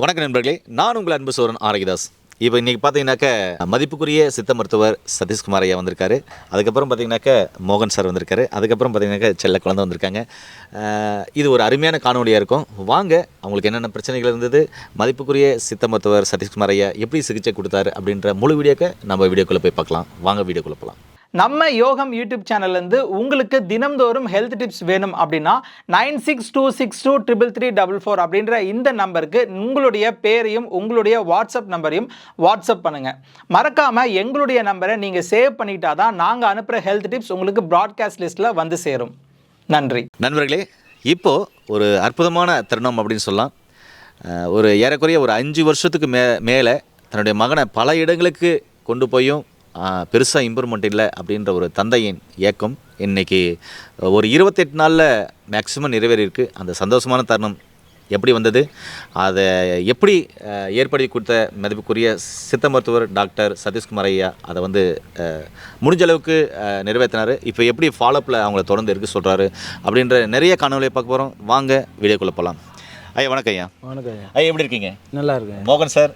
வணக்கம் நண்பர்களே நான் உங்கள் அன்பு சோரன் ஆரோக்கியதாஸ் இப்போ இன்றைக்கி பார்த்தீங்கன்னாக்க மதிப்புக்குரிய சித்த மருத்துவர் சதீஷ்குமார் ஐயா வந்திருக்காரு. அதுக்கப்புறம் பார்த்தீங்கன்னாக்க மோகன் சார் வந்திருக்காரு. அதுக்கப்புறம் பார்த்தீங்கன்னாக்க செல்ல குழந்தை வந்திருக்காங்க. இது ஒரு அருமையான காணொலியாக இருக்கும். வாங்க அவங்களுக்கு என்னென்ன பிரச்சனைகள் இருந்தது மதிப்புக்குரிய சித்த மருத்துவர் சதீஷ்குமார் ஐயா எப்படி சிகிச்சை கொடுத்தாரு அப்படின்ற முழு வீடியோக்கு நம்ம வீடியோக்குள்ளே போய் பார்க்கலாம். வாங்க வீடியோக்குள்ளே போகலாம். நம்ம யோகம் யூடியூப் சேனல்லேருந்து உங்களுக்கு தினம்தோறும் ஹெல்த் டிப்ஸ் வேணும் அப்படின்னா nine six two six two triple three double four அப்படின்ற இந்த நம்பருக்கு உங்களுடைய பேரையும் உங்களுடைய வாட்ஸ்அப் நம்பரையும் வாட்ஸ்அப் பண்ணுங்கள் மறக்காமல் எங்களுடைய நம்பரை நீங்கள் சேவ் பண்ணிட்டா தான் நாங்கள் அனுப்புகிற ஹெல்த் டிப்ஸ் உங்களுக்கு ப்ராட்காஸ்ட் லிஸ்ட்டில் வந்து சேரும். நன்றி. நண்பர்களே இப்போது ஒரு அற்புதமான தருணம் அப்படின்னு சொல்லலாம். ஒரு ஏறக்குறைய ஒரு அஞ்சு வருஷத்துக்கு மே மேலே தன்னுடைய மகனை பல இடங்களுக்கு கொண்டு போயும் பெருசாக இம்ப்ரூவ்மெண்ட் இல்லை அப்படின்ற ஒரு தந்தையின் இயக்கம் இன்னைக்கு ஒரு இருபத்தெட்டு நாளில் மேக்ஸிமம் நிறைவேறியிருக்கு. அந்த சந்தோஷமான தருணம் எப்படி வந்தது? அதை எப்படி ஏற்படுத்தி கொடுத்த மதிப்புக்குரிய சித்த மருத்துவர் டாக்டர் சதீஷ்குமார் ஐயா அதை வந்து முடிஞ்ச அளவுக்கு நிறைவேற்றினார் இப்போ எப்படி ஃபாலோப்பில் அவங்கள தொடர்ந்து இருக்க சொல்கிறாரு அப்படின்ற நிறைய காணொலியை பார்க்க போகிறோம் வாங்க வீடியோக்குள்ளே போகலாம் ஐயா வணக்கம் ஐயா. வணக்கம் ஐயா. ஐயா எப்படி இருக்கீங்க? நல்லா இருக்கேன். மோகன் சார்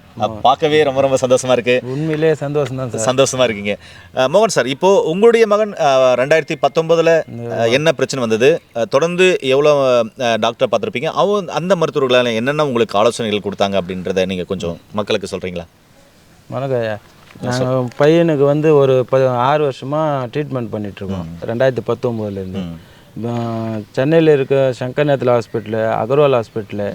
பார்க்கவே ரொம்ப ரொம்ப சந்தோஷமா இருக்கு. உண்மையிலே சந்தோஷம் தான் சந்தோஷமா இருக்கீங்க. மோகன் சார் இப்போ உங்களுடைய மகன் ரெண்டாயிரத்தி பத்தொன்பதுல என்ன பிரச்சனை வந்தது? தொடர்ந்து எவ்வளோ டாக்டர் பார்த்துருப்பீங்க? அவங்க அந்த மருத்துவர்களால் என்னென்ன உங்களுக்கு ஆலோசனைகள் கொடுத்தாங்க அப்படின்றத நீங்கள் கொஞ்சம் மக்களுக்கு சொல்கிறீங்களா வணக்கம் ஐயா. நாங்கள் பையனுக்கு வந்து ஒரு ப ஆறு வருஷமாக ட்ரீட்மெண்ட் பண்ணிகிட்ருக்கோம் ரெண்டாயிரத்தி பத்தொம்போதுலேருந்து சென்னையில் இருக்க சங்கர் நேத்தல் ஹாஸ்பிட்டலு அகர்வால் ஹாஸ்பிட்டலு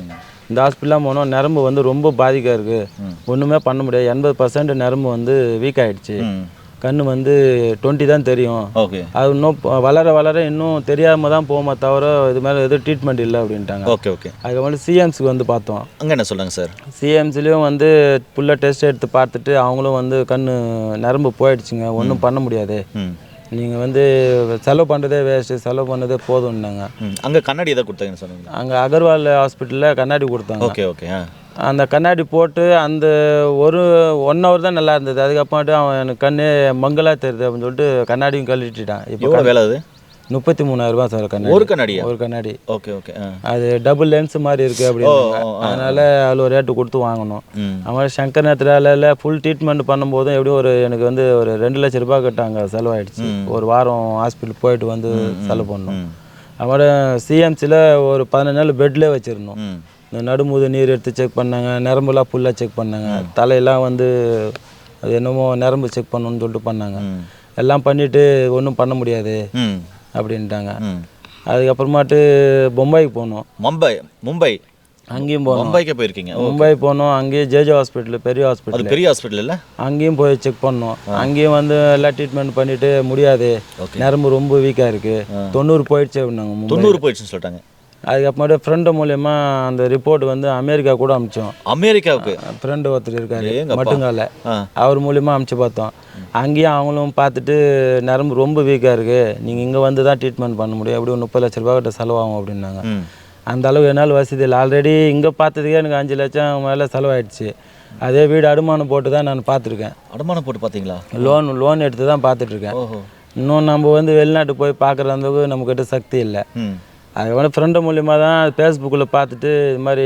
இந்த ஹாஸ்பிட்டலாம் போனோம் நரம்பு வந்து ரொம்ப பாதிக்காக இருக்குது ஒன்றுமே பண்ண முடியாது. எண்பது பர்சன்ட் நரம்பு வந்து வீக் ஆயிடுச்சு. கண்ணு வந்து டுவெண்ட்டி தான் தெரியும். ஓகே. அது இன்னும் வளர வளர இன்னும் தெரியாமல் தான் போமா தவிர இது மேலே எதுவும் ட்ரீட்மெண்ட் இல்லை அப்படின்ட்டாங்க. Okay okay. அதுக்கப்புறம் சிஎம்சிக்கு வந்து பார்த்தோம். அங்கே என்ன சொல்கிறாங்க சார்? சிஎம்சிலையும் வந்து ஃபுல்லாக டெஸ்ட் எடுத்து பார்த்துட்டு அவங்களும் வந்து கண் நரம்பு போயிடுச்சுங்க. ஒன்றும் பண்ண முடியாது. நீங்கள் வந்து செலவு பண்ணுறதே வேஸ்ட்டு செலவு பண்ணதே போதும்னாங்க. அங்கே கண்ணாடி எதை கொடுத்தாங்கன்னு சொன்னீங்க? அங்கே அகர்வால் ஹாஸ்பிட்டலில் கண்ணாடி கொடுத்தாங்க. ஓகே ஓகே அந்த கண்ணாடி போட்டு அந்த ஒரு ஒன் ஹவர் தான் நல்லா இருந்தது. அதுக்கப்புறமாட்டு அவன் எனக்கு கண்ணு மங்கலாக தெரியுது அப்படின்னு சொல்லிட்டு கண்ணாடியும் கழட்டிட்டான். இப்போ வேலை அது? முப்பத்தி மூணாயிரரூபா சார் கண்ணாடி. ஒரு கண்ணாடியா? ஒரு கண்ணாடி. ஓகே ஓகே அது டபுள் லென்ஸ் மாதிரி இருக்குது அப்படின்னு அதனால அதில் ஒரு ரேட்டு கொடுத்து வாங்கணும். அவன் சங்கர் நேத்திரால ஃபுல் ட்ரீட்மெண்ட் பண்ணும்போதும் எப்படியும் ஒரு எனக்கு வந்து ஒரு ரெண்டு லட்ச ரூபாய் கட்டாங்க செலவாயிடுச்சு. ஒரு வாரம் ஹாஸ்பிட்டல் போயிட்டு வந்து செலவு பண்ணோம் ம். அவட சிஎம்சியில் ஒரு பதினஞ்சு நாள் பெட்லேயே வச்சுருந்தோம் இந்த நடுமுது நீர் எடுத்து செக் பண்ணாங்க நரம்புலாம் ஃபுல்லாக செக் பண்ணாங்க. தலையெல்லாம் வந்து அது என்னமோ நரம்பு செக் பண்ணணும்னு சொல்லிட்டு பண்ணாங்க. எல்லாம் பண்ணிவிட்டு ஒன்றும் பண்ண முடியாது. அப்படின்ட்டாங்க. அதுக்கப்புறமாட்டு பொம்பாய்க்கு போனோம். மும்பை மும்பை. அங்கேயும் போனோம். மும்பைக்கு போயிருக்கீங்க. மும்பை போனோம். அங்கேயே ஜேஜே ஹாஸ்பிட்டல் பெரிய ஹாஸ்பிட்டல். பெரிய ஹாஸ்பிட்டல் இல்லை? அங்கேயும் போய் செக் பண்ணோம். அங்கேயும் வந்து எல்லாம் ட்ரீட்மெண்ட் பண்ணிட்டு முடியாது. நரம்பு ரொம்ப வீக்காக இருக்கு. தொண்ணூறு போயிடுச்சு அப்படின்னாங்க தொண்ணூறு போயிடுச்சுன்னு சொல்லிட்டாங்க. அதுக்கப்புறமேட்டு ஃப்ரெண்டு மூலயமா அந்த ரிப்போர்ட் வந்து அமெரிக்கா கூட அமிச்சோம். அமெரிக்காவுக்கு? ஃப்ரெண்டு ஒருத்தர் இருக்காரு. மட்டுங்கால. அவர் மூலியமா அமுச்சு பார்த்தோம். அங்கேயும் அவங்களும் பார்த்துட்டு நரம்பு ரொம்ப வீக்காக இருக்கு நீங்கள் இங்கே வந்து தான் ட்ரீட்மெண்ட் பண்ண முடியும் எப்படி ஒரு முப்பது லட்ச ரூபா கிட்ட செலவாகும் அப்படின்னாங்க. அந்த அளவு என்னால் வசதி இல்லை. ஆல்ரெடி இங்கே பார்த்ததுக்கே எனக்கு அஞ்சு லட்சம் மேலே செலவாயிடுச்சு. அதே வீடு அடமானம் போட்டு தான் நான் பார்த்துருக்கேன். அடமானம் போட்டு பார்த்தீங்களா? லோன் லோன் எடுத்து தான் பார்த்துட்ருக்கேன் இன்னும் நம்ம வந்து வெளிநாட்டு போய் பார்க்குற அளவுக்கு நம்மக்கிட்ட சக்தி இல்லை. ம் அது வந்து ஃப்ரெண்டு மூலியமாக தான் ஃபேஸ்புக்கில் பார்த்துட்டு இது மாதிரி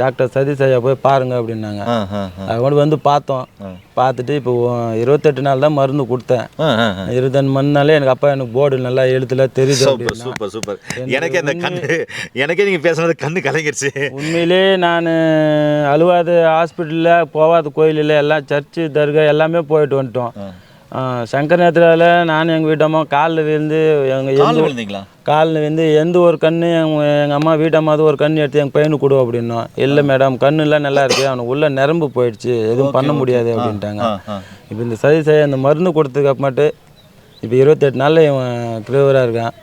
டாக்டர் சதீஷ் ஐயா போய் பாருங்க அப்படின்னாங்க. அது கொண்டு வந்து பார்த்தோம். பார்த்துட்டு இப்போ இருபத்தெட்டு நாள் தான் மருந்து கொடுத்தேன். இருபத்தஞ்சு மந்த்னாலே எனக்கு அப்பா எனக்கு போர்டு நல்லா எழுத்துல தெரியுது சூப்பர் சூப்பர் சூப்பர். எனக்கே அந்த கண்ணு எனக்கே நீங்க பேசுனது கண்ணு கலங்கிருச்சு. உண்மையிலே நான் அழுவாத ஹாஸ்பிட்டலில் போகாத கோயிலில் எல்லாம் சர்ச்சு தர்கா எல்லாமே போயிட்டு வந்துட்டோம். சங்கர் நேத்திராவில் நானும் எங்கள் வீட்டம்மா காலில் விழுந்து எங்கள் கால் விழுந்தீங்களா? காலில் வந்து எந்த ஒரு கண்ணு எங்கள் எங்கள் அம்மா வீட்டம்மாவது ஒரு கண்ணு எடுத்து எங்கள் பையனுக்கு கொடு அப்படின்னோம் இல்லை மேடம் கண்ணுலாம் நல்லா இருக்குது அவனுக்கு உள்ள நரம்பு போயிடுச்சு எதுவும் பண்ண முடியாது அப்படின்ட்டாங்க. இப்போ இந்த சதி செய்ய அந்த மருந்து கொடுத்ததுக்கு அப்புறமாட்டு இப்போ இருபத்தெட்டு நாளில் இவன் கிளியராக இருக்கான்.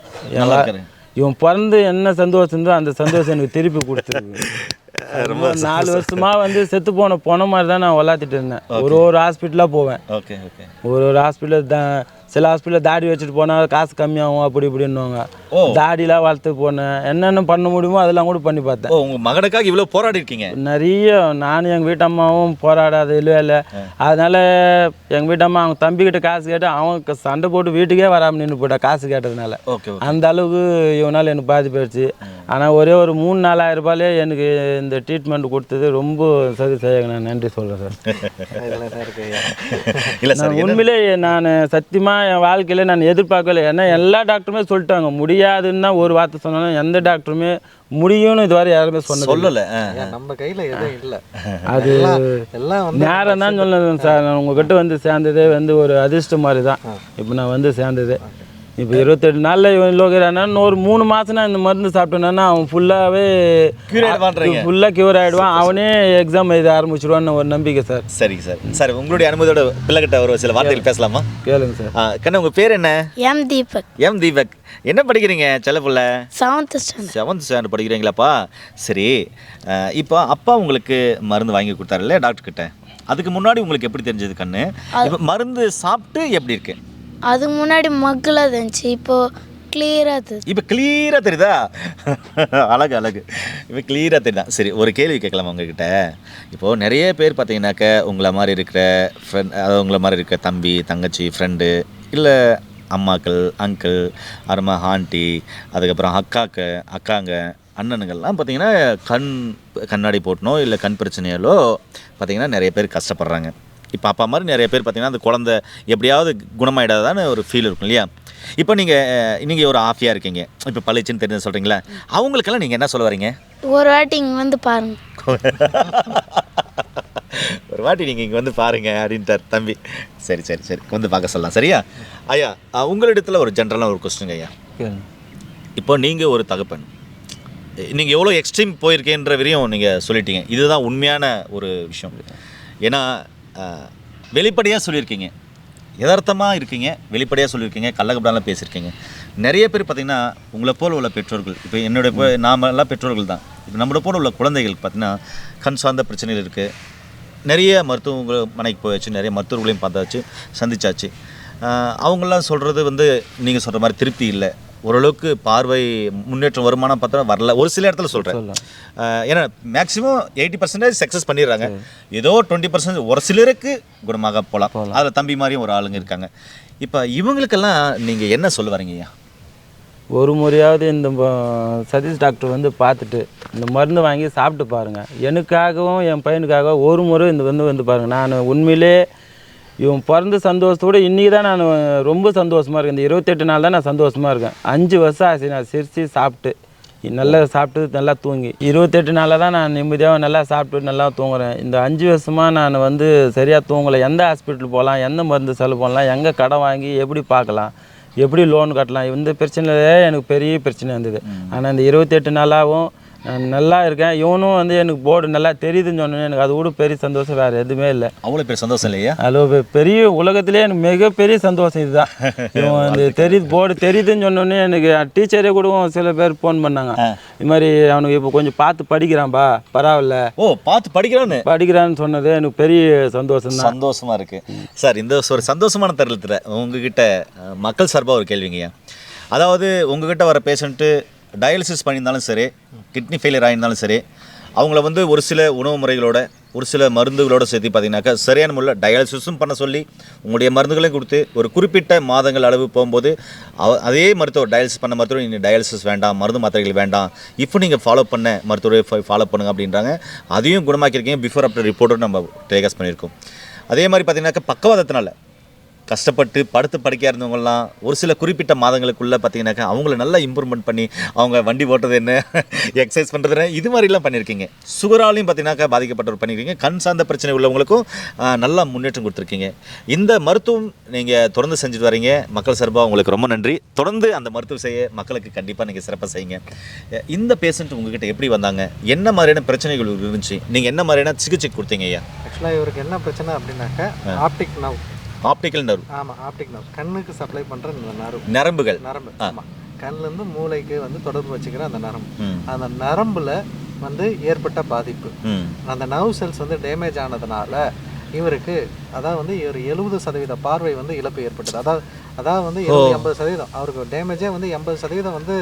இவன் பிறந்து என்ன சந்தோஷம் இருந்தோ அந்த சந்தோஷம் எனக்கு திருப்பி கொடுத்துருக்கு. ரொம்ப நாலு வருஷமா வந்து செத்து போன போன மாதிரி தான் நான் விளாத்திட்டு இருந்தேன். ஒரு ஒரு ஹாஸ்பிட்டலாக போவேன். Okay okay. ஒரு ஒரு ஹாஸ்பிட்டல் தான் சில ஹாஸ்பிட்டலில் தாடி வச்சுட்டு போனால் காசு கம்மியாகும் அப்படி இப்படின்னுவாங்க. தாடிலாம் வளர்த்து போனேன் என்னென்ன பண்ண முடியுமோ அதெல்லாம் கூட பண்ணி பார்த்தேன். ஓ உங்க மகனுக்காக இவ்வளவு போராடி இருக்கீங்க? நிறைய நானும் எங்கள் வீட்டம்மாவும் போராடாத இல்லவே இல்லை. அதனால எங்கள் வீட்டம்மா அவங்க தம்பிக்கிட்ட காசு கேட்டு அவன் க- சண்டை போட்டு வீட்டுக்கே வராமல் நின்று போட்டா காசு கேட்டதுனால. ஓகே அந்த அளவுக்கு இவனால் எனக்கு பாதிப்பாயிடுச்சு ஆனால் ஒரே ஒரு மூணு நாலாயிரம் ரூபாயிலே எனக்கு இந்த ட்ரீட்மெண்ட் கொடுத்தது ரொம்ப சரி செய்ய நான் நன்றி சொல்கிறேன் சார். இல்ல சார் நான் உண்மையிலே நான் சத்தியமாக என் வாழ்க்கையில் நான் எதிர்பார்க்கல. ஏன்னா எல்லா டாக்டருமே சொல்லிட்டாங்க. முடியாதுன்னு தான் ஒரு வார்த்தை சொன்னாலும் எந்த டாக்டருமே முடியும்னு இதுவரை யாருமே சொன்னது சொல்லல. நம்ம கையில எதுவும் இல்ல. அது எல்லாம் நேரம் தான் சொன்னது சார். நான் உங்ககிட்ட வந்து சேர்ந்ததே வந்து ஒரு அதிர்ஷ்டம் மாதிரி தான் இப்போ நான் வந்து சேர்ந்தது. இப்போ இருபத்தெட்டு நாளில் இவன் லோகிறானா ஒரு மூணு மாதம் இந்த மருந்து சாப்பிட்டேன்னா அவன் ஃபுல்லாகவே. ஃபுல்லாக க்யூர் ஆகிடுவான் அவனே எக்ஸாம் எழுத ஆரம்பிச்சிடுவான்னு ஒரு நம்பிக்கை சார் சரிங்க சார் சார் உங்களுடைய அனுமதியோட பிள்ளைகிட்ட ஒரு சில வார்த்தைகள் பேசலாமா? கேளுங்க சார் ஆ, கண்ணா உங்க பேர் என்ன? எம் தீபக். எம் தீபக். என்ன படிக்கிறீங்க செல்ல பிள்ளை? செவன்த் ஸ்டாண்டர்ட் செவன்த் ஸ்டாண்டர்ட் படிக்கிறீங்களாப்பா? சரி இப்போ அப்பா உங்களுக்கு மருந்து வாங்கி கொடுத்தாருல்ல டாக்டர் கிட்ட? அதுக்கு முன்னாடி உங்களுக்கு எப்படி தெரிஞ்சது கண்ணு? இப்போ மருந்து சாப்பிட்டு எப்படி இருக்கு? அதுக்கு முன்னாடி மக்களாக இருந்துச்சு இப்போ கிளியராக தெரியுது. இப்போ கிளியராக தெரியுதா? அழகு அழகு. இப்போ கிளியராக தெரியுதா? சரி ஒரு கேள்வி கேட்கலாமா உங்ககிட்ட? இப்போது நிறைய பேர் பார்த்தீங்கன்னாக்க உங்களை மாதிரி இருக்கிற ஃப்ரெண்ட் அதாவது உங்களை மாதிரி இருக்கிற தம்பி தங்கச்சி ஃப்ரெண்டு இல்லை அம்மாக்கள் அங்கிள் அருமா ஆண்டி அதுக்கப்புறம் அக்காக்கு அக்காங்க அண்ணனுங்கள்லாம் பார்த்தீங்கன்னா கண் கண்ணாடி போட்டனோ இல்லை கண் பிரச்சனையாலோ பார்த்தீங்கன்னா நிறைய பேர் கஷ்டப்படுறாங்க. இப்போ அப்பா மாதிரி நிறைய பேர் பார்த்தீங்கன்னா அந்த குழந்தை எப்படியாவது குணமாயிடாதான்னு ஒரு ஃபீல் இருக்கும் இல்லையா? இப்போ நீங்கள் நீங்கள் ஒரு ஆஃபியாக இருக்கீங்க. இப்போ பளிச்சுன்னு தெரிஞ்சு சொல்கிறீங்களா அவங்களுக்கெல்லாம் நீங்கள் என்ன சொல்ல வரீங்க? ஒரு வாட்டி இங்கே வந்து பாருங்க. ஒரு வாட்டி நீங்கள் இங்கே வந்து பாருங்க அப்படின்ட்டார் தம்பி. சரி சரி சரி. வந்து பார்க்க சொல்லலாம். சரியா? ஐயா உங்களிடத்துல ஒரு ஜென்ரலாக ஒரு கொஸ்டின் ஐயா. இப்போ நீங்கள் ஒரு தகப்பன். நீங்கள் எவ்வளோ எக்ஸ்ட்ரீம் போயிருக்கேன்ற வரையும் நீங்கள் சொல்லிட்டீங்க. இதுதான் உண்மையான ஒரு விஷயம். ஏன்னா வெளிப்படையாக சொல்லியிருக்கீங்க. யதார்த்தமாக இருக்கீங்க வெளிப்படையாக சொல்லியிருக்கீங்க கள்ளக்கபடாலாம் பேசியிருக்கீங்க. நிறைய பேர் பார்த்தீங்கன்னா உங்களை போல் உள்ள பெற்றோர்கள் இப்போ என்னுடைய நாமெல்லாம் பெற்றோர்கள் தான். இப்போ நம்மளை போல உள்ள குழந்தைகள் பார்த்தீங்கன்னா கண் சார்ந்த பிரச்சனைகள் இருக்குது நிறைய மருத்துவங்களை மனைக்கு போயாச்சு நிறைய மருத்துவர்களையும் பார்த்தாச்சு சந்திச்சாச்சு. அவங்களாம் சொல்கிறது வந்து நீங்கள் சொல்கிற மாதிரி திருப்தி இல்லை. ஓரளவுக்கு பார்வை முன்னேற்றம் வருமானம் பார்த்தா வரல. ஒரு சில இடத்துல சொல்கிறேன் ஏன்னா மேக்ஸிமம் எயிட்டி பர்சன்டேஜ் சக்ஸஸ் பண்ணிடுறாங்க. ஏதோ டுவெண்ட்டி பர்சன்ட் ஒரு சிலருக்கு குணமாக போகலாம். அதில் தம்பி மாதிரியும் ஒரு ஆளுங்க இருக்காங்க. இப்போ இவங்களுக்கெல்லாம் நீங்கள் என்ன சொல்ல வரீங்க ஐயா ஒரு முறையாவது இந்த சதீஷ் டாக்டர் வந்து பார்த்துட்டு இந்த மருந்து வாங்கி சாப்பிட்டு பாருங்கள் எனக்காகவும் என் பையனுக்காகவும் ஒரு முறை இந்த வந்து வந்து பாருங்கள் நான் உண்மையிலே இவன் பிறந்த சந்தோஷத்தோட இன்றைக்கி தான் நான் ரொம்ப சந்தோஷமாக இருக்கேன். இந்த இருபத்தெட்டு நாள் தான் நான் சந்தோஷமாக இருக்கேன். அஞ்சு வருஷம் ஆச்சு நான் சிரித்து சாப்பிட்டு. நல்லா சாப்பிட்டு நல்லா தூங்கி. இருபத்தெட்டு நாளில் தான் நான் நிம்மதியாக நல்லா சாப்பிட்டு நல்லா தூங்குறேன். இந்த அஞ்சு வருஷமாக நான் வந்து சரியாக தூங்கலை. எந்த ஹாஸ்பிட்டல் போகலாம் எந்த மருந்து செலவு பண்ணலாம் எங்கே கடன் வாங்கி எப்படி பார்க்கலாம் எப்படி லோன் கட்டலாம் இந்த பிரச்சனையிலே எனக்கு பெரிய பிரச்சனை இருந்தது. ஆனால் இந்த இருபத்தெட்டு நாளாகவும் நல்லா இருக்கேன். இவனும் வந்து எனக்கு போர்டு நல்லா தெரியுதுன்னு சொன்னேன் எனக்கு அது கூட பெரிய சந்தோஷம் வேறு எதுவுமே இல்லை. அவ்வளோ பேர் சந்தோஷம் இல்லையா? ஹலோ பெரிய உலகத்திலே எனக்கு மிகப்பெரிய சந்தோஷம் இதுதான். இவன் வந்து தெரியுது போர்டு தெரியுதுன்னு சொன்னோடனே எனக்கு டீச்சரே கூட சில பேர் ஃபோன் பண்ணாங்க. இது மாதிரி அவனுக்கு இப்போ கொஞ்சம் பார்த்து படிக்கிறான்பா பரவாயில்ல. ஓ பார்த்து படிக்கிறான்னு? படிக்கிறான்னு சொன்னது எனக்கு பெரிய சந்தோஷம் தான் சந்தோஷமா இருக்கு. சார் இந்த ஒரு சந்தோஷமான தருணத்தில் உங்ககிட்ட மக்கள் சார்பாக ஒரு கேள்விங்கய்யா. அதாவது உங்ககிட்ட வர பேஷண்ட்டு டயாலிசிஸ் பண்ணியிருந்தாலும் சரி கிட்னி ஃபெயிலியர் ஆகியிருந்தாலும் சரி அவங்கள வந்து ஒரு சில உணவு முறைகளோட ஒரு சில மருந்துகளோட சேர்த்து பார்த்தீங்கன்னாக்கா சரியான முறையில் டயாலிசிஸும் பண்ண சொல்லி உங்களுடைய மருந்துகளையும் கொடுத்து ஒரு குறிப்பிட்ட மாதங்கள் அளவு போகும்போது அவ- அதே மருத்துவர் டயாலிசிஸ் பண்ண மருத்துவர் நீங்கள் டயாலிசிஸ் வேண்டாம் மருந்து மாத்திரைகள் வேண்டாம் இப்போ நீங்கள் ஃபாலோ பண்ண மருத்துவரை ஃபாலோ பண்ணுங்க அப்படின்றாங்க. அதையும் குணமாக்கியிருக்கீங்க பிஃபோர் ஆஃப்டர் ரிப்போர்ட்டும் நம்ம டேகஸ் பண்ணியிருக்கோம். அதே மாதிரி பார்த்தீங்கன்னாக்கா பக்கவாதத்தினால கஷ்டப்பட்டு படுத்து படுக்கையாக இருந்தவங்கலாம் ஒரு சில குறிப்பிட்ட மாதங்களுக்குள்ளே பார்த்தீங்கன்னாக்கா அவங்கள நல்லா இம்ப்ரூவ்மெண்ட் பண்ணி அவங்க வண்டி ஓட்டுறது என்ன எக்ஸசைஸ் பண்ணுறது என்ன இது மாதிரிலாம் பண்ணியிருக்கீங்க. சுகராலையும் பார்த்தீங்கன்னாக்கா பாதிக்கப்பட்டவர் பண்ணியிருக்கீங்க. கண் சார்ந்த பிரச்சனை உள்ளவங்களுக்கும் நல்லா முன்னேற்றம் கொடுத்துருக்கீங்க. இந்த மருத்துவம் நீங்கள் தொடர்ந்து செஞ்சுட்டு வரீங்க. மக்கள் சார்பாக உங்களுக்கு ரொம்ப நன்றி. தொடர்ந்து அந்த மருத்துவம் செய்ய மக்களுக்கு கண்டிப்பாக நீங்கள் சிறப்பாக செய்யுங்க. இந்த பேஷண்ட் உங்ககிட்ட எப்படி வந்தாங்க? என்ன மாதிரியான பிரச்சனைகள் இருந்துச்சு? நீங்கள் என்ன மாதிரியான சிகிச்சை கொடுத்தீங்க ஐயா? ஆக்சுவலாக இவருக்கு என்ன பிரச்சனை அப்படின்னாக்கா ஆப்டிக் நவ் ஆப்டிக்கல் நர்வ் ஆமாம் ஆப்டிக் நவ் கண்ணுக்கு சப்ளை பண்ணுற இந்த நரம்பு. நரம்புகள். நரம்பு. ஆமாம் கண்ணுலேருந்து மூளைக்கு வந்து தொடர்பு வச்சுக்கிற அந்த நரம்பு. அந்த நரம்புல வந்து ஏற்பட்ட பாதிப்பு. அந்த நர்வ் செல்ஸ் வந்து டேமேஜ் ஆனதுனால இவருக்கு அதாவது வந்து ஒரு எழுபது சதவீத பார்வை வந்து இழப்பு ஏற்பட்டது. அதாவது அதாவது வந்து இருபது எண்பது சதவீதம். அவருக்கு டேமேஜே வந்து எண்பது சதவீதம் வந்து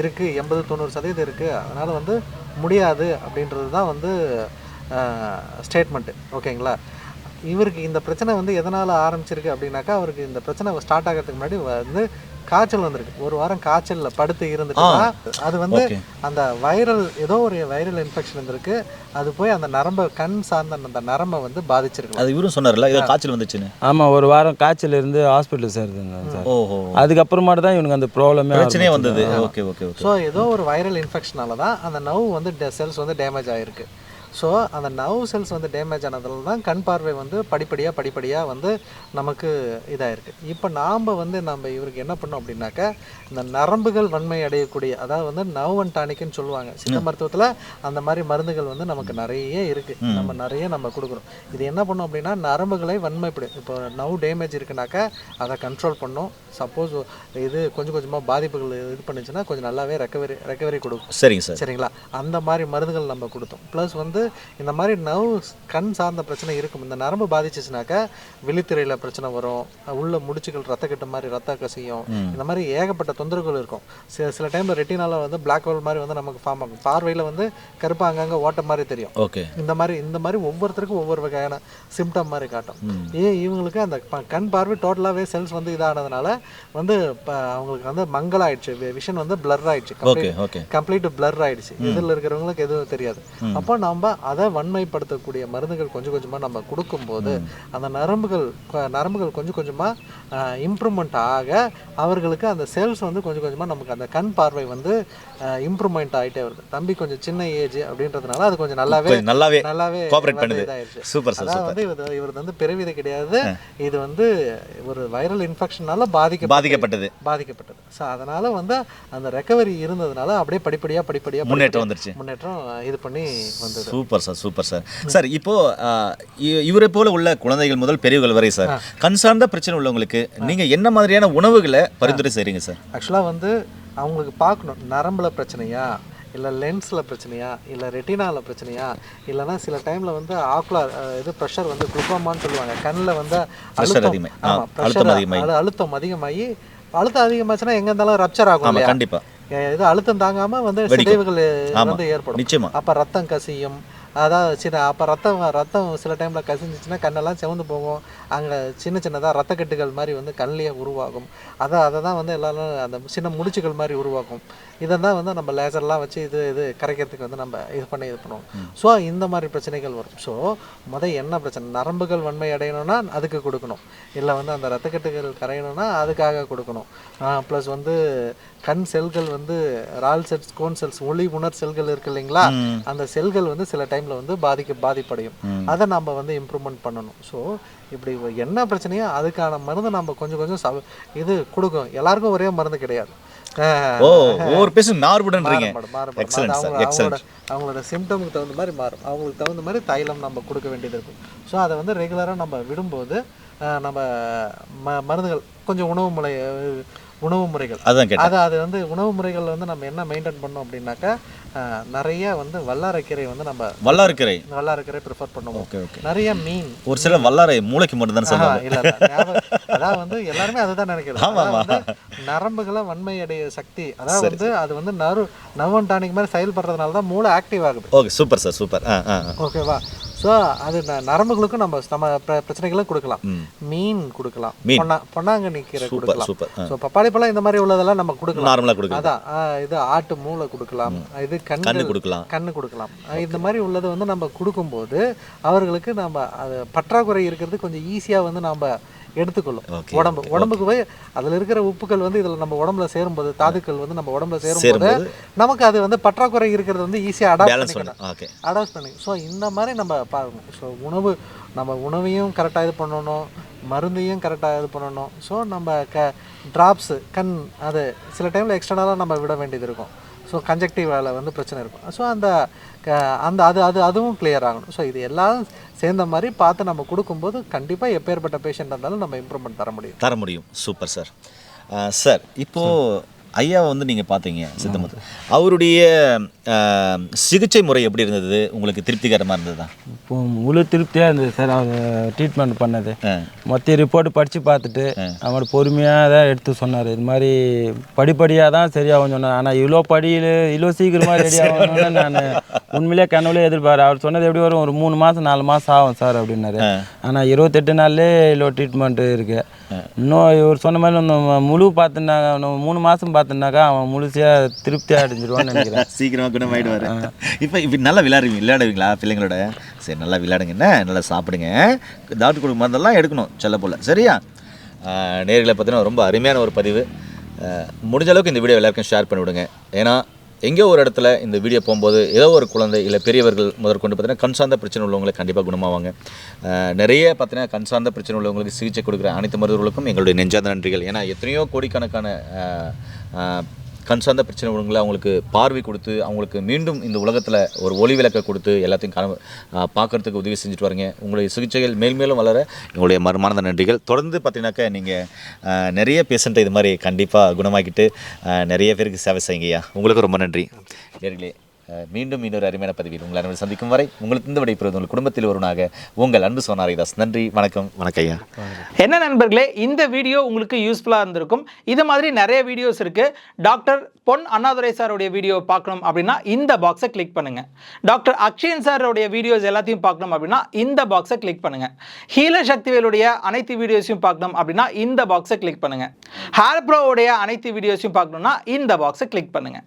இருக்குது எண்பது தொண்ணூறு சதவீதம் இருக்குது அதனால் வந்து முடியாது அப்படின்றது தான் வந்து ஸ்டேட்மெண்ட்டு ஓகேங்களா? இவருக்கு இந்த பிரச்சனை வந்து எதனால் ஆரம்பிச்சிருக்கு அப்படின்னாக்கா அவருக்கு இந்த பிரச்சனை ஸ்டார்ட் ஆகிறதுக்கு முன்னாடி வந்து காய்ச்சல் வந்திருக்கு. ஒரு வாரம் காய்ச்சலில் படுத்து இருந்துட்டுனா அது வந்து. அந்த வைரல் ஏதோ ஒரு வைரல் இன்ஃபெக்ஷன் இருந்திருக்கு அது போய் அந்த நரம்பை கண் சார்ந்த அந்த நரம்பை வந்து பாதிச்சிருக்கு. அது இவரும் சொன்னார்ல இதில் காய்ச்சல் வந்துச்சுன்னு. ஆமாம் ஒரு வாரம் காய்ச்சல் இருந்து ஹாஸ்பிட்டல் சேர்த்துருந்தேன் சார். ஓஹோ. அதுக்கப்புறமாட்டு தான் இவனுக்கு அந்த ப்ராப்ளமே பிரச்சனையே வந்தது. Okay okay okay. ஸோ ஏதோ ஒரு வைரல் இன்ஃபெக்ஷனால தான் அந்த நவ் வந்து செல்ஸ் வந்து டேமேஜ் ஆகிருக்கு ஸோ அந்த நவ் செல்ஸ் வந்து டேமேஜ் ஆனதுல தான் கண் பார்வை வந்து படிப்படியாக படிப்படியாக வந்து நமக்கு இதாயிருக்கு. இப்போ நாம் வந்து நம்ம இவருக்கு என்ன பண்ணோம் அப்படின்னாக்கா இந்த நரம்புகள் வன்மை அடையக்கூடிய அதாவது வந்து நவ் அண்ட் டானிக்னு சொல்லுவாங்க. சித்த மருத்துவத்தில் அந்த மாதிரி மருந்துகள் வந்து நமக்கு நிறைய இருக்குது நம்ம நிறைய நம்ம கொடுக்குறோம். இது என்ன பண்ணும் அப்படின்னா நரம்புகளை வன்மைப்படும் இப்போ நவ் டேமேஜ் இருக்குனாக்கா அதை கண்ட்ரோல் பண்ணும். சப்போஸ் இது கொஞ்சம் கொஞ்சமாக பாதிப்புகள் இது பண்ணுச்சுன்னா கொஞ்சம் நல்லாவே ரெக்கவரி ரெக்கவரி கொடுக்கும். சரிங்க சார். சரிங்களா? அந்த மாதிரி மருந்துகள் நம்ம கொடுத்தோம். ப்ளஸ் வந்து இந்த மாதிரி நவ் கண் சார்ந்த பிரச்சனை இருக்கும். இந்த நரம்பு பாதிச்சிச்சுனாக்கா விழித்திரையில் பிரச்சனை வரும். உள்ள முடிச்சுகள் ரத்த கட்டு மாதிரி ரத்த கசியும். இந்த மாதிரி ஏகப்பட்ட தொந்தரவுகள் இருக்கும். சில சில டைமில் ரெட்டினால வந்து பிளாக் ஹோல் மாதிரி வந்து நமக்கு ஃபார்ம் ஆகும். பார்வையில் வந்து கருப்பா அங்கங்கே ஓட்ட மாதிரி தெரியும். ஓகே. இந்த மாதிரி இந்த மாதிரி ஒவ்வொருத்தருக்கும் ஒவ்வொரு வகையான சிம்டம் மாதிரி காட்டும். ஏன் இவங்களுக்கு அந்த கண் பார்வை டோட்டலாகவே செல்ஸ் வந்து இதானதுனால வந்து அவங்களுக்கு வந்து மங்கல் ஆயிடுச்சு விஷன் வந்து பிளர் ஆயிடுச்சு. கம்ப்ளீட் பிளர் ஆயிடுச்சு. இதில் இருக்கிறவங்களுக்கு எதுவும் தெரியாது. அப்போ நம்ம அதை வன்மைப்படுத்தக்கூடிய மருந்துகள் கொஞ்சம் கொஞ்சமாக நம்ம கொடுக்கும்போது அந்த நரம்புகள் நரம்புகள் கொஞ்சம் கொஞ்சமாக இம்ப்ரூவ்மெண்ட் ஆக அவர்களுக்கு அந்த செல்ஸ் வந்து கொஞ்சம் கொஞ்சமாக நமக்கு அந்த கண் பார்வை வந்து இம்ப்ரூவ்மெண்ட் ஆகிட்டே வருது. தம்பி கொஞ்சம் சின்ன ஏஜ் அப்படின்றதுனால அது கொஞ்சம் நல்லாவே நல்லாவே நல்லாவே கோஆப்ரேட் வந்து பண்ணுது. சூப்பர் சார் வந்து இவர் இவர் வந்து பிறவிதை கிடையாது. இது வந்து ஒரு வைரல் இன்ஃபெக்ஷனால பாதிக்க பாதிக்கப்பட்டது. பாதிக்கப்பட்டது. ஸோ அதனால வந்து அந்த ரெக்கவரி இருந்ததுனால அப்படியே படிப்படியாக படிப்படியாக முன்னேற்றம் வந்துருச்சு. முன்னேற்றம் இது பண்ணி வந்தது. Super sir super sir sir இப்போ இவரை போல உள்ள குழந்தைகள் முதல் பெரியவர்கள் வரை சார் கண் சார்ந்த பிரச்சனை உள்ளவங்களுக்கு நீங்க என்ன மாதிரியான உணவுகளை பரிந்துரை செய்றீங்க சார் ஆக்சுவலாக வந்து அவங்களுக்கு பார்க்கணும். நரம்புல பிரச்சனையா? இல்லை லென்ஸில் பிரச்சனையா? இல்லை ரெட்டினாவில் பிரச்சனையா? இல்லைன்னா சில டைமில் வந்து ஆக்குலர் இது ப்ரெஷர் வந்து குளுக்கோமான்னு சொல்லுவாங்க. கண்ணில் வந்து அழுத்தம். அதிகமாயி- ஆ, ஆமா, pressure அழுத்தம் அதிகமாகி அழுத்தம் அதிகமாச்சுன்னா எங்கே இருந்தாலும் ரப்சர் ஆகும் ஆமா இல்லையா? கண்டிப்பா. எ- இது அழுத்தம் தாங்காம வந்து. சிதைவுகள். வந்து ஏற்படும். அப்போ ரத்தம் கசியும். அதாவது சின்ன அப்போ ரத்தம் ரத்தம் சில டைமில் கசிஞ்சிச்சுன்னா கண்ணெல்லாம் செவந்து போகும். அங்கே சின்ன சின்னதாக ரத்தக்கட்டுகள் மாதிரி வந்து கண்ணிலேயே உருவாகும். அதை அதை தான் வந்து எல்லாரும் அந்த சின்ன முடிச்சுகள் மாதிரி உருவாக்கும். இதை தான் வந்து நம்ம லேசர்லாம் வச்சு இது இது கரைக்கிறதுக்கு வந்து நம்ம இது பண்ணி இது பண்ணுவோம். ஸோ இந்த மாதிரி பிரச்சனைகள் வரும். ஸோ முத என்ன பிரச்சனை? நரம்புகள் வன்மை அடையணும்னா அதுக்கு கொடுக்கணும். இல்லை வந்து அந்த ரத்தக்கட்டுகள் கரையணும்னா அதுக்காக கொடுக்கணும். ப்ளஸ் வந்து கண் செல்கள் வந்து ரால் செல்ஸ் கோன் செல்ஸ் ஒளி உணர் செல்கள் இருக்கு இல்லைங்களா? அந்த செல்கள் வந்து சில டைமில் வந்து பாதிக்க பாதிப்படையும். அதை நம்ம வந்து இம்ப்ரூவ்மெண்ட் பண்ணணும். ஸோ இப்படி என்ன பிரச்சனையோ அதுக்கான மருந்து நம்ம கொஞ்சம் கொஞ்சம் சவ இது கொடுக்கும். எல்லாருக்கும் ஒரே மருந்து கிடையாது. ஒவ்வொரு பேசும் மாறுபடுன்றீங்க அவங்களோட அவங்களோட சிம்டமுக்கு தகுந்த மாதிரி மாறும். அவங்களுக்கு தகுந்த மாதிரி தைலம் நம்ம கொடுக்க வேண்டியது இருக்கும். ஸோ அதை வந்து ரெகுலராக நம்ம விடும்போது நம்ம ம மருந்துகள் கொஞ்சம் உணவு முறை உணவு முறைகள். அதான் அது அது வந்து உணவு முறைகள் வந்து நம்ம என்ன மெயின்டைன் பண்ணோம் அப்படின்னாக்கா நிறைய வந்து வல்லாரைக்கீரை வந்து நம்ம வல்லாருக்கரை வல்லாரைக்கீரை ப்ரிஃபர் பண்ணுவோம். Okay okay. நிறைய மீன். ஒரு சில வல்லாரை மூளைக்கு மட்டும் தானே சொல்லுவாங்க. இல்ல. அதான் வந்து எல்லாருமே ஆமா, அதான் வந்து நரம்புகளை வன்மையடைய சக்தி. அதாவது வந்து அது வந்து நறு நவன் டானிக் மாதிரி செயல்படுறதுனால தான் மூளை ஆக்டிவ் ஆகுது. Okay super sir super. ஓகேவா? ஸோ அது நரம்புகளுக்கும் நம்ம நம்ம பிர- பிரச்சனைகளும் கொடுக்கலாம். மீன் கொடுக்கலாம். பொன்னா பொன்னாங்கண்ணி கீரை கொடுக்கலாம். ஸோ பப்பாளி பழம் இந்த மாதிரி உள்ளதெல்லாம் நம்ம கொடுக்கலாம். நார்மலாக கொடுக்கலாம். அதான் இது ஆட்டு மூளை கொடுக்கலாம். இது கண்ணு கண்ணு கொடுக்கலாம். கண்ணு கொடுக்கலாம். இந்த மாதிரி உள்ளதை வந்து நம்ம கொடுக்கும்போது அவர்களுக்கு நம்ம அது பற்றாக்குறை இருக்கிறது கொஞ்சம் ஈஸியாக வந்து நம்ம எடுத்துக்கொள்ளும். உடம்பு உடம்புக்கு போய் அதில் இருக்கிற உப்புக்கள் வந்து இதில் நம்ம உடம்புல சேரும்போது தாதுக்கள் வந்து நம்ம உடம்புல சேரும்போது நமக்கு அது வந்து பற்றாக்குறை இருக்கிறது வந்து ஈஸியாக அடாப்ட் பண்ணிக்கணும் அடாப்ட் பண்ணி ஸோ இந்த மாதிரி நம்ம பார்க்கணும் ஸோ உணவு நம்ம உணவையும் கரெக்டாக இது பண்ணணும் மருந்தையும் கரெக்டாக இது பண்ணணும். ஸோ நம்ம க ட்ராப்ஸு கண் அது சில டைமில் எக்ஸ்டர்னலாக நம்ம விட வேண்டியது இருக்கும். ஸோ கன்ஜெக்டிவால வந்து பிரச்சனை இருக்கும். ஸோ அந்த அந்த அது அது அதுவும் கிளியர் ஆகணும். ஸோ இது எல்லாம் சேர்ந்த மாதிரி பார்த்து நம்ம கொடுக்கும்போது கண்டிப்பாக எப்பேற்பட்ட பேஷண்ட் இருந்தாலும் நம்ம இம்ப்ரூவ்மெண்ட் தர முடியும். தர முடியும். சூப்பர் சார் சார் இப்போ ஐயாவை வந்து நீங்கள் பார்த்தீங்க சித்தமத்து. அவருடைய சிகிச்சை முறை எப்படி இருந்தது? உங்களுக்கு திருப்திகரமாக இருந்ததா? இப்போ முழு திருப்தியாக இருந்தது சார். அவர் ட்ரீட்மெண்ட் பண்ணது. மொத்த ரிப்போர்ட் படித்து பார்த்துட்டு அவர் பொறுமையாக தான் எடுத்து சொன்னார். இது மாதிரி படிப்படியாக தான் சரியாகும் சொன்னார். ஆனால் இவ்வளோ படியில் இவ்வளோ சீக்கிரமாக ரெடி ஆகணும்னு நான் உண்மையிலே கனவுலே எதிர்பார்த்தேன் அவர் சொன்னது எப்படி வரும்? ஒரு மூணு மாதம் நாலு மாதம் ஆகும் சார் அப்படின்னாரு. ஆனால் இருபத்தெட்டு நாள்லேயே இவ்வளோ ட்ரீட்மெண்ட் இருக்கு. இன்னும் இவர் சொன்ன மாதிரி முழு பார்த்துனாக்கா இன்னும் மூணு மாதம் பார்த்துனாக்கா அவன் முழுசையாக திருப்தியாக அடைஞ்சிருவான்னு நினைக்கிறேன். சீக்கிரமாக குணமாயிடுவார். இப்போ இப்போ நல்லா விளையாடுவீங்க. விளையாடுவீங்களா பிள்ளைங்களோட? சரி நல்லா விளையாடுங்க. என்ன? நல்லா சாப்பிடுங்க. டாக்டர் கொடுக்க மருந்தெல்லாம் எடுக்கணும் செல்ல போல். சரியா? நேர்களை பார்த்தீங்கன்னா ரொம்ப அருமையான ஒரு பதிவு. முடிஞ்ச அளவுக்கு இந்த வீடியோ எல்லாருக்கும் ஷேர் பண்ணி விடுங்க. ஏன்னா எங்கேயோ ஒரு இடத்துல இந்த வீடியோ போகும்போது ஏதோ ஒரு குழந்தை இல்லை பெரியவர்கள் முதற்கொண்டு பார்த்தீங்கன்னா கண் சார்ந்த பிரச்சனை உள்ளவங்களை கண்டிப்பாக குணமாவாங்க. நிறைய பார்த்தீங்கன்னா கண் சார்ந்த பிரச்சனை உள்ளவங்களுக்கு சிகிச்சை கொடுக்குற அனைத்து மருத்துவர்களுக்கும் எங்களுடைய நெஞ்சார்ந்த நன்றிகள். ஏன்னா எத்தனையோ கோடிக்கணக்கான கண் சார்ந்த பிரச்சனை உள்ளவங்களை அவங்களுக்கு பார்வை கொடுத்து அவங்களுக்கு மீண்டும் இந்த உலகத்தில் ஒரு ஒளி விளக்கை கொடுத்து எல்லாத்தையும் காண பார்க்கறதுக்கு உதவி செஞ்சுட்டு வரீங்க. உங்களுடைய சிகிச்சைகள் மேல்மேலும் வளர எங்களுடைய மர்மானந்த நன்றிகள். தொடர்ந்து பார்த்தீங்கன்னாக்கா நீங்கள் நிறைய பேஷண்ட்டை இது மாதிரி கண்டிப்பாக குணமாக்கிட்டு நிறைய பேருக்கு சேவை செய்யுங்கய்யா. உங்களுக்கு ரொம்ப நன்றி. நேர்களே. மீண்டும் இன்னொரு அருமையான பதிவில் உங்களை அனைவரும் சந்திக்கும் வரை உங்களுக்கு இந்த விடைபெறுவது உங்கள் குடும்பத்தில் ஒருவனாக உங்கள் அன்பு சோனாரிதாஸ். நன்றி வணக்கம். வணக்கம் ஐயா. என்ன நண்பர்களே இந்த வீடியோ உங்களுக்கு யூஸ்ஃபுல்லாக இருந்திருக்கும். இது மாதிரி நிறைய வீடியோஸ் இருக்கு. டாக்டர் பொன் அண்ணாதுரை சாருடைய வீடியோ பார்க்கணும் அப்படின்னா இந்த பாக்ஸை கிளிக் பண்ணுங்க. டாக்டர் அக்ஷயன் சாருடைய வீடியோஸ் எல்லாத்தையும் பார்க்கணும் அப்படின்னா இந்த பாக்ஸை கிளிக் பண்ணுங்க. ஹீல சக்திவேலுடைய அனைத்து வீடியோஸையும் பார்க்கணும் அப்படின்னா இந்த பாக்ஸை கிளிக் பண்ணுங்க. ஹேர் ப்ரோவுடைய அனைத்து வீடியோஸையும் பார்க்கணும்னா இந்த பாக்ஸை கிளிக் பண்ணுங்க.